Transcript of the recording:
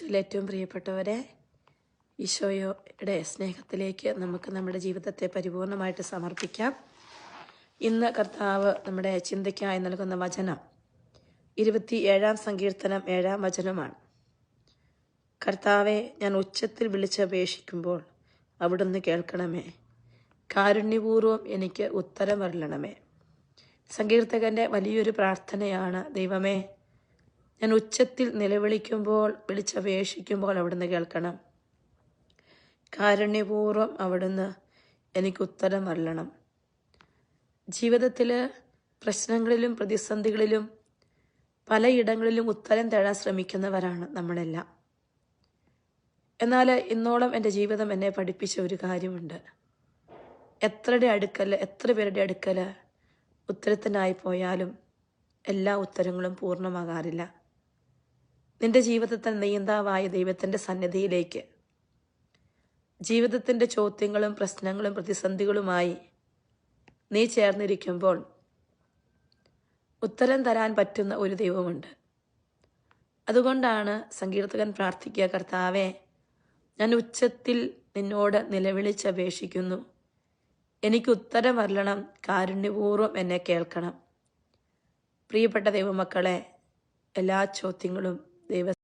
ഈശോയിൽ ഏറ്റവും പ്രിയപ്പെട്ടവരെ ഈശോയുടെ സ്നേഹത്തിലേക്ക് നമുക്ക് നമ്മുടെ ജീവിതത്തെ പരിപൂർണമായിട്ട് സമർപ്പിക്കാം. ഇന്ന് കർത്താവ് നമ്മുടെ ചിന്തയ്ക്കായി നൽകുന്ന വചനം ഇരുപത്തി ഏഴാം സങ്കീർത്തനം ഏഴാം വചനമാണ്. കർത്താവെ ഞാൻ ഉച്ചത്തിൽ വിളിച്ചപേക്ഷിക്കുമ്പോൾ അവിടുന്ന് കേൾക്കണമേ. കാരുണ്യപൂർവം എനിക്ക് ഉത്തരം വരളണമേ സങ്കീർത്തകന്റെ വലിയൊരു പ്രാർത്ഥനയാണ് ദൈവമേ ഞാൻ ഉച്ചത്തിൽ നിലവിളിക്കുമ്പോൾ വിളിച്ചപേക്ഷിക്കുമ്പോൾ അവിടുന്ന് കേൾക്കണം. കാരുണ്യപൂർവം അവിടുന്ന് എനിക്ക് ഉത്തരം അറിയണം ജീവിതത്തിൽ പ്രശ്നങ്ങളിലും പ്രതിസന്ധികളിലും പലയിടങ്ങളിലും ഉത്തരം തേടാൻ ശ്രമിക്കുന്നവരാണ് നമ്മളെല്ലാം. എന്നാൽ ഇന്നോളം എന്റെ ജീവിതം എന്നെ പഠിപ്പിച്ച ഒരു കാര്യമുണ്ട്. എത്രയുടെ അടുക്കൽ എത്ര പേരുടെ അടുക്കൽ ഉത്തരത്തിനായി പോയാലും എല്ലാ ഉത്തരങ്ങളും പൂർണമാകാറില്ല. നിന്റെ ജീവിതത്തിൽ നീന്താവായ ദൈവത്തിന്റെ സന്നിധിയിലേക്ക്. ജീവിതത്തിന്റെ ചോദ്യങ്ങളും പ്രശ്നങ്ങളും പ്രതിസന്ധികളുമായി നീ ചേർന്നിരിക്കുമ്പോൾ ഉത്തരം തരാൻ പറ്റുന്ന ഒരു ദൈവമുണ്ട്. അതുകൊണ്ടാണ് സങ്കീർത്തകൻ പ്രാർത്ഥിക്കുക കർത്താവെ ഞാൻ ഉച്ചത്തിൽ നിന്നോട് നിലവിളിച്ചപേക്ഷിക്കുന്നു. എനിക്ക് ഉത്തരം വരണം കാരുണ്യപൂർവം എന്നെ കേൾക്കണം. പ്രിയപ്പെട്ട ദൈവമക്കളെ എല്ലാ ചോദ്യങ്ങളും they